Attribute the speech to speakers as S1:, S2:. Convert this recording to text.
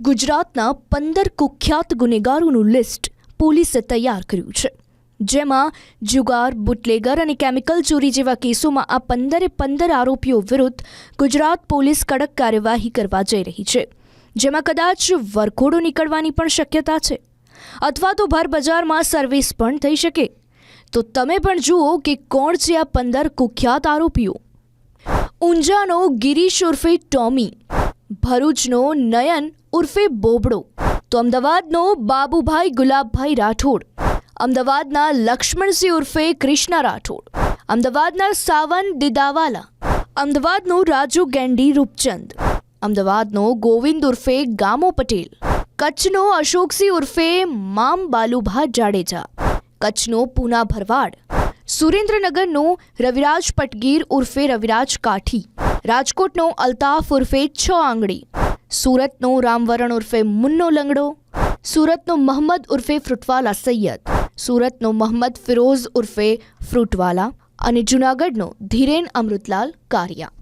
S1: ગુજરાતના પંદર કુખ્યાત ગુનેગારોનું લિસ્ટ પોલીસે તૈયાર કર્યું છે. જેમાં જુગાર, બુટલેગર અને કેમિકલ ચોરી જેવા કેસોમાં આ પંદરે પંદર આરોપીઓ વિરુદ્ધ ગુજરાત પોલીસ કડક કાર્યવાહી કરવા જઈ રહી છે. જેમાં કદાચ વરઘોડો નીકળવાની પણ શક્યતા છે. અથવા તો ભર બજારમાં સર્વિસ પણ થઈ શકે. તો તમે પણ જુઓ કે કોણ છે આ પંદર કુખ્યાત આરોપીઓ. ઊંઝાનો ગિરીશ ઉર્ફે ટોમી, ભરૂચનો નયન ઉર્ફે બોબડો. તો અમદાવાદનો બાબુભાઈ ગુલાબભાઈ રાઠોડ. અમદાવાદના લક્ષ્મણસિંહ ઉર્ફે કૃષ્ણા રાઠોડ. અમદાવાદના સાવન દિદાવાલા. અમદાવાદનો રાજુ ગેંડી રૂપચંદ. અમદાવાદનો ગોવિંદ ઉર્ફે ગામો પટેલ. કચ્છનો અશોકસિંહ ઉર્ફે મામ બાલુભા જાડેજા. કચ્છનો પૂના ભરવાડ. સુરેન્દ્રનગરનો રવિરાજ પટગીર ઉર્ફે રવિરાજ કાઠી. રાજકોટનો અલ્તાફ ઉર્ફે છ આંગળી. સુરતનો રામવરણ ઉર્ફે મુન્નો લંગડો, સુરતનો મહંમદ ઉર્ફે ફ્રૂટવાલા સૈયદ, સુરતનો મહંમદ ફિરોઝ ઉર્ફે ફ્રૂટવાલા અને જૂનાગઢનો ધીરેન અમૃતલાલ કારિયા.